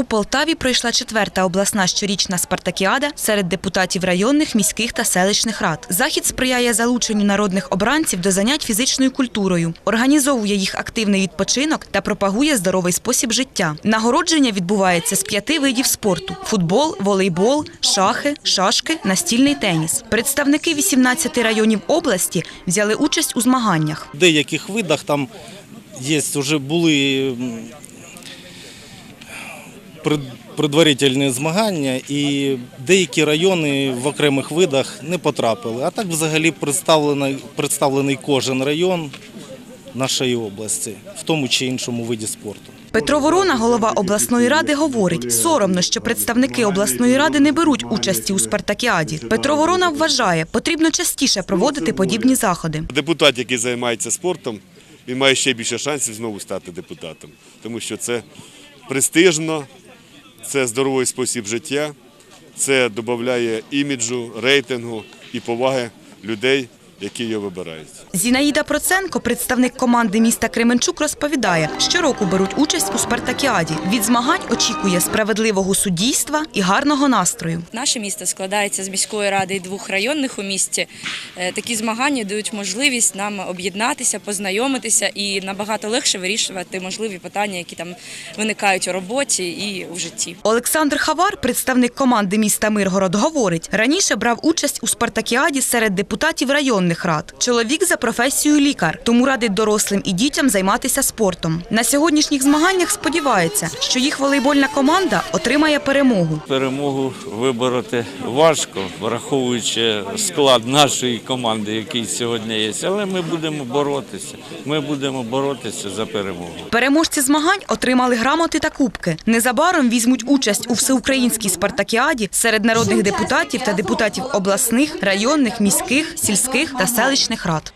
У Полтаві пройшла четверта обласна щорічна спартакіада серед депутатів районних, міських та селищних рад. Захід сприяє залученню народних обранців до занять фізичною культурою, організовує їх активний відпочинок та пропагує здоровий спосіб життя. Нагородження відбувається з п'яти видів спорту: футбол, волейбол, шахи, шашки, настільний теніс. Представники 18 районів області взяли участь у змаганнях. В деяких видах там є вже були предварительні змагання, і деякі райони в окремих видах не потрапили. А так взагалі представлений, представлений кожен район нашої області в тому чи іншому виді спорту. Петро Ворона, голова обласної ради, говорить, соромно, що представники обласної ради не беруть участі у спартакіаді. Петро Ворона вважає, потрібно частіше проводити подібні заходи. Депутат, який займається спортом, він має ще більше шансів знову стати депутатом, тому що це престижно, це здоровий спосіб життя, це додає іміджу, рейтингу і поваги людей, які його вибирають. Зінаїда Проценко, представник команди міста Кременчук, розповідає, щороку беруть участь у спартакіаді. Від змагань очікує справедливого суддійства і гарного настрою. Наше місто складається з міської ради і двох районних у місті. Е, Такі змагання дають можливість нам об'єднатися, познайомитися і набагато легше вирішувати можливі питання, які там виникають у роботі і у житті. Олександр Хавар, представник команди міста Миргород, говорить, раніше брав участь у спартакіаді серед депутатів районних рад. Чоловік за професією лікар, тому радить дорослим і дітям займатися спортом. На сьогоднішніх змаганнях сподівається, що їх волейбольна команда отримає перемогу. Перемогу вибороти важко, враховуючи склад нашої команди, який сьогодні є. Але ми будемо боротися. Ми будемо боротися за перемогу. Переможці змагань отримали грамоти та кубки. Незабаром візьмуть участь у всеукраїнській спартакіаді серед народних депутатів та депутатів обласних, районних, міських, сільських та селищних рад.